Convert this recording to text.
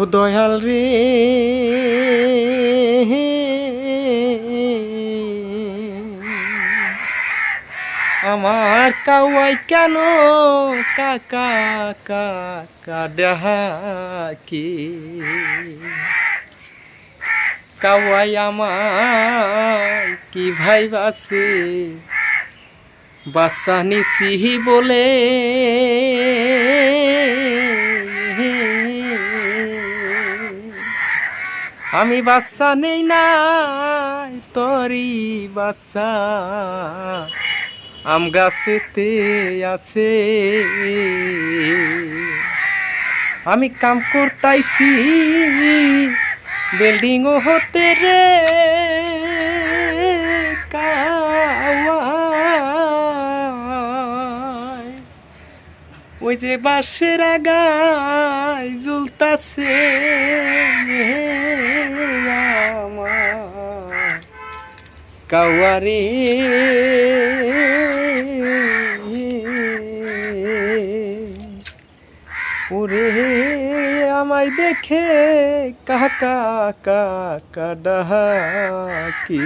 ও দয়াল রে। আমার কাওয়াই কেন কাকা কাকা ডাকি কাওয়াই আমার কি? ভাই বাসে বাসা নিছি বলে। আমি বাচ্চা নেই নাই তরি বাচ্চা। আম গাছেতে আছে। আমি কাম করতাইছি বিল্ডিং হতে রে ওই যে বাঁশের আগায় ঝুলতাছে আমার কাওয়ারে। ওরে আমায় দেখে কাকা কাকা ডাকি।